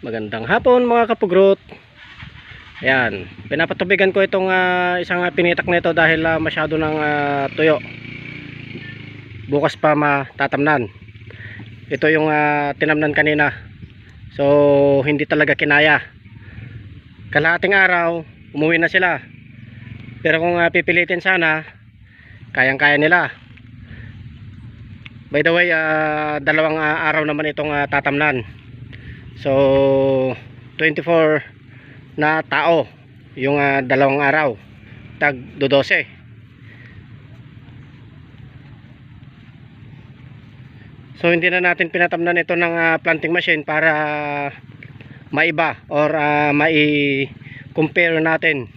Magandang hapon mga kapugrot. Ayan, pinapatubigan ko itong ah, isang ah, pinitak nito dahil ah, masyado ng ah, tuyo. Bukas pa matatamnan. Ito yung ah, tinamnan kanina. So, hindi talaga kinaya. Kalahating araw, umuwi na sila. Pero kung ah, pipilitin sana, kayang-kaya nila. By the way, ah, dalawang ah, araw naman itong ah, tatamnan. So 24 na tao yung ah, dalawang araw tag 12. So hindi na natin pinatamnan ito ng ah, planting machine para maiba or ah, mai-compare natin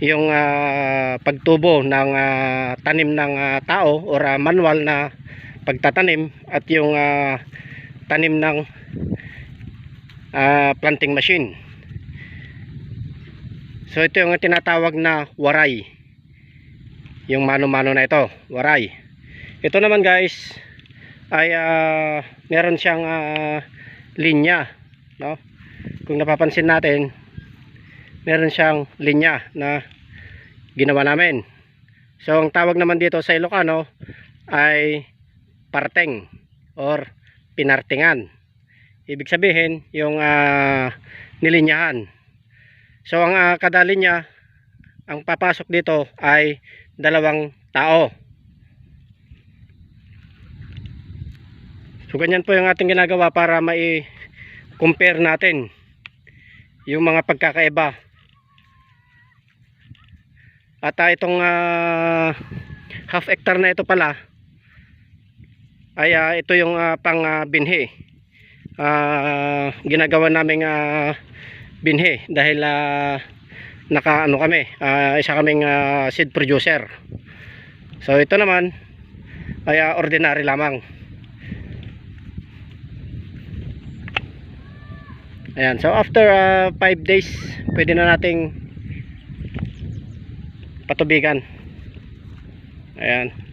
yung ah, pagtubo ng ah, tanim ng ah, tao or ah, manual na pagtatanim at yung ah, tanim ng ah, planting machine. So ito yung tinatawag na waray. Yung mano-mano na ito, waray. Ito naman guys ay ah, meron siyang ah, linya, no? Kung napapansin natin, meron siyang linya na ginawa namin. So ang tawag naman dito sa Ilocano ay parteng or pinartingan ibig sabihin yung ah, nilinyahan. So ang uh, kada linya ang papasok dito ay dalawang tao. So ganyan po yung ating ginagawa para mai compare natin yung mga pagkakaiba. At ah, itong ah, half hectare na ito pala ay ah, ito yung ah, pang ah, binhi ah, ginagawa naming ah, binhi dahil ah, naka ano kami ah, isa kaming ah, seed producer. So ito naman ay ah, ordinary lamang. Ayan so after 5 days pwede na nating patubigan. Ayan